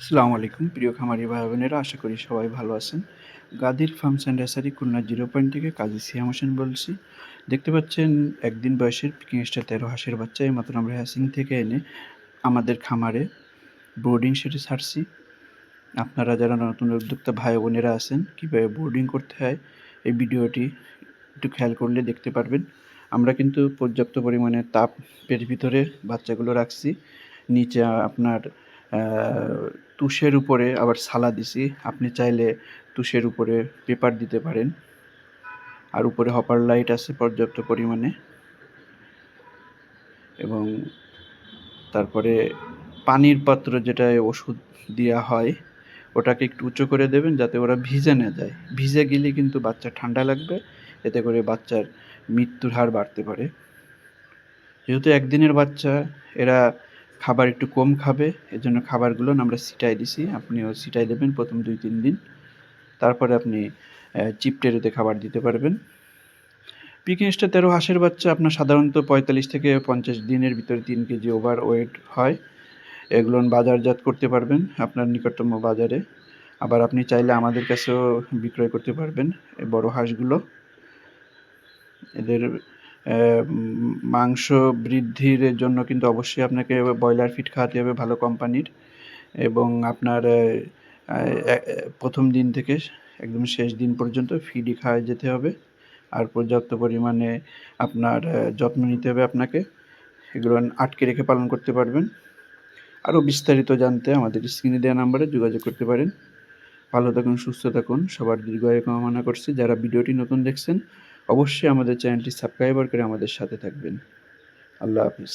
আসসালামু আলাইকুম। প্রিয় খামারি ভাই বোনেরা আশা করি সবাই ভালো আছেন। গাদির ফার্মস অ্যান্ড রেসারি খুলনা জিরো পয়েন্ট থেকে কাজী সিয়াম হোসেন বলছি। দেখতে পাচ্ছেন, একদিন বয়সের পিকিং স্টার তেরো হাঁসের বাচ্চা। এই মাত্র আমরা হ্যাসিং থেকে এনে আমাদের খামারে বোর্ডিং সেটে ছাড়ছি আপনারা যারা নতুন উদ্যোক্তা ভাই বোনেরা আছেন, কীভাবে বোর্ডিং করতে হয়, এই ভিডিওটি একটু খেয়াল করলে দেখতে পারবেন। আমরা কিন্তু পর্যাপ্ত পরিমাণে তাপের ভিতরে বাচ্চাগুলো রাখছি। নিচে আপনার তুষের উপরে আবার সালা দিছি। আপনি চাইলে তুষের উপরে পেপার দিতে পারেন। আর উপরে হপার লাইট আছে পর্যাপ্ত পরিমাণে। এবং তারপরে পানির পাত্র যেটা ওষুধ দেওয়া হয়, ওটাকে একটু উঁচু করে দেবেন যাতে ওরা ভিজে না যায়। ভিজে গেলে কিন্তু বাচ্চা ঠান্ডা লাগবে, এতে করে বাচ্চার মৃত্যুর হার বাড়তে পারে। যেহেতু একদিনের বাচ্চা, এরা খাবার একটু কম খাবে, এজন্য খাবারগুলো আমরা ছিটাই দিছি। আপনিও ছিটাই দেবেন প্রথম দুই তিন দিন। তারপরে আপনি চিপটেরোতে খাবার দিতে পারবেন। পিকিংসটা তেরো হাঁসের বাচ্চা আপনার সাধারণত পঁয়তাল্লিশ থেকে পঞ্চাশ দিনের ভিতরে তিন কেজি ওভার ওয়েট হয়। এগুলো বাজারজাত করতে পারবেন আপনার নিকটতম বাজারে। আবার আপনি চাইলে আমাদের কাছেও বিক্রয় করতে পারবেন বড় হাঁসগুলো। এদের মাংস বৃদ্ধির জন্য কিন্তু অবশ্যই আপনাকে ব্রয়লার ফিট খাওয়াতে হবে ভালো কোম্পানির। এবং আপনার প্রথম দিন থেকে একদম শেষ দিন পর্যন্ত ফিডই খাওয়া যেতে হবে। আর পর্যাপ্ত পরিমাণে আপনার যত্ন নিতে হবে আপনাকে। এগুলো আটকে রেখে পালন করতে পারবেন। আরও বিস্তারিত জানতে আমাদের স্ক্রিনে দেওয়া নাম্বারে যোগাযোগ করতে পারেন। ভালো থাকুন, সুস্থ থাকুন। সবার দীর্ঘায়ু কামনা করছি। যারা ভিডিওটি নতুন দেখছেন অবশ্যই আমাদের চ্যানেলটি সাবস্ক্রাইবার করে আমাদের সাথে থাকবেন। আল্লাহ হাফিজ।